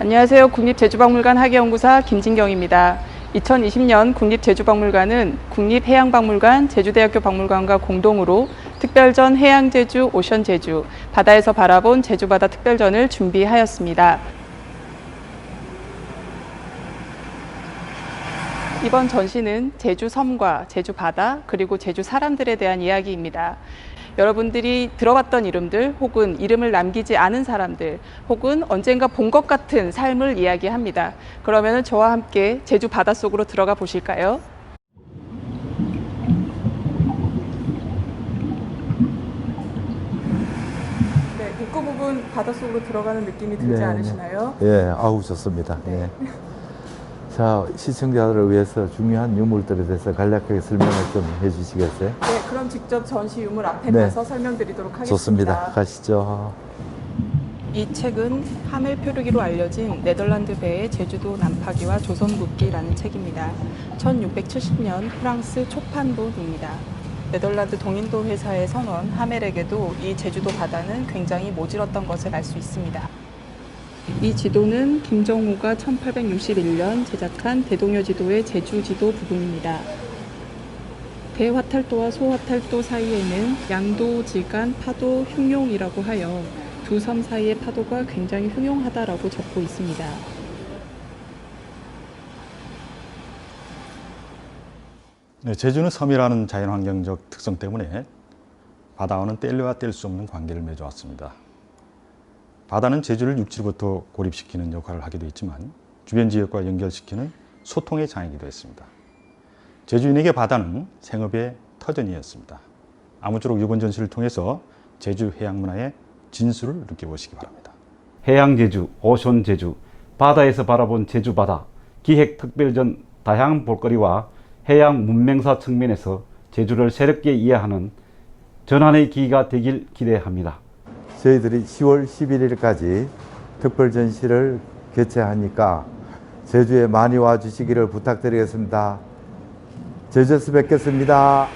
안녕하세요. 국립제주박물관 학예연구사 김진경입니다. 2020년 국립제주박물관은 국립해양박물관, 제주대학교 박물관과 공동으로 특별전 해양제주, 오션제주, 바다에서 바라본 제주바다 특별전을 준비하였습니다. 이번 전시는 제주 섬과 제주 바다 그리고 제주 사람들에 대한 이야기입니다. 여러분들이 들어봤던 이름들 혹은 이름을 남기지 않은 사람들 혹은 언젠가 본 것 같은 삶을 이야기합니다. 그러면 저와 함께 제주 바닷속으로 들어가 보실까요? 네, 입구 부분 바닷속으로 들어가는 느낌이 들지 네, 네. 않으시나요? 예, 아우 좋습니다. 네. 예. 자, 시청자들을 위해서 중요한 유물들에 대해서 간략하게 설명을 좀 해주시겠어요? 네, 그럼 직접 전시 유물 앞에 네. 가서 설명드리도록 하겠습니다. 좋습니다. 가시죠. 이 책은 하멜 표류기로 알려진 네덜란드 배의 제주도 난파기와 조선국기라는 책입니다. 1670년 프랑스 초판본입니다. 네덜란드 동인도 회사의 선원 하멜에게도 이 제주도 바다는 굉장히 모질었던 것을 알 수 있습니다. 이 지도는 김정호가 1861년 제작한 대동여 지도의 제주 지도 부분입니다. 대화탈도와 소화탈도 사이에는 양도지간 파도 흉용이라고 하여 두 섬 사이의 파도가 굉장히 흉용하다라고 적고 있습니다. 네, 제주는 섬이라는 자연환경적 특성 때문에 바다와는 뗄래야 뗄 수 없는 관계를 맺어왔습니다. 바다는 제주를 육지로부터 고립시키는 역할을 하기도 했지만 주변 지역과 연결시키는 소통의 장이기도 했습니다. 제주인에게 바다는 생업의 터전이었습니다. 아무쪼록 이번 전시를 통해서 제주 해양 문화의 진수를 느껴보시기 바랍니다. 해양 제주, 오션 제주, 바다에서 바라본 제주 바다, 기획 특별전 다양한 볼거리와 해양 문명사 측면에서 제주를 새롭게 이해하는 전환의 기회가 되길 기대합니다. 저희들이 10월 11일까지 특별 전시를 개최하니까 제주에 많이 와주시기를 부탁드리겠습니다. 제주에서 뵙겠습니다.